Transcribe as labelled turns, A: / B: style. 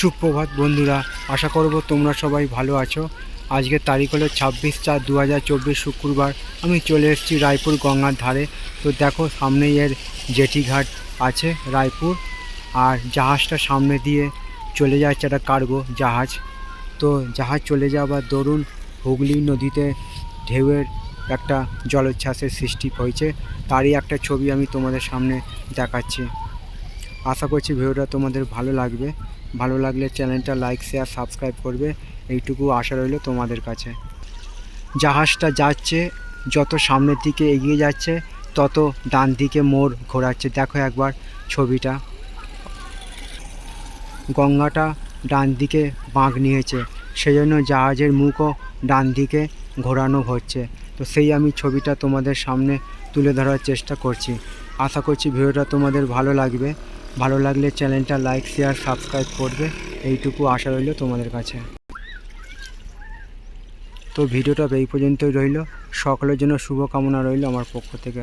A: সুপ্রভাত বন্ধুরা, আশা করব তোমরা সবাই ভালো আছো। আজকের তারিখ হলো ছাব্বিশ চার দু শুক্রবার। আমি চলে এসেছি রায়পুর গঙ্গার ধারে। তো দেখো, সামনেই এর জেটিঘাট আছে রায়পুর। আর জাহাজটা সামনে দিয়ে চলে যাচ্ছে একটা কার্গো জাহাজ। তো জাহাজ চলে যাওয়ার দরুন হুগলি নদীতে ঢেউয়ের একটা জলোচ্ছ্বাসের সৃষ্টি হয়েছে। তারই একটা ছবি আমি তোমাদের সামনে দেখাচ্ছি। আশা করছি ভিডিওটা তোমাদের ভালো লাগবে। ভালো লাগলে চ্যানেলটা লাইক শেয়ার সাবস্ক্রাইব করবে। এইটুকু আশা রইল তোমাদের কাছে। জাহাজটা যাচ্ছে, যত সামনের দিকে এগিয়ে যাচ্ছে, তত ডান দিকে মোড় ঘোরাচ্ছে। দেখো একবার ছবিটা। গঙ্গাটা ডান দিকে বাঁক নিয়েছে, সেজন্য জাহাজের মুখও ডান দিকে ঘোরানো হচ্ছে। তো সেই আমি ছবিটা তোমাদের সামনে তুলে ধরার চেষ্টা করছি। আশা করছি ভিডিওটা তোমাদের ভালো লাগবে। ভালো লাগলে চ্যানেলটা লাইক শেয়ার সাবস্ক্রাইব করবে। এইটুকু আশা রইল তোমাদের কাছে। তো ভিডিওটা এই পর্যন্তই রইল। সকলের জন্য শুভকামনা রইল আমার পক্ষ থেকে।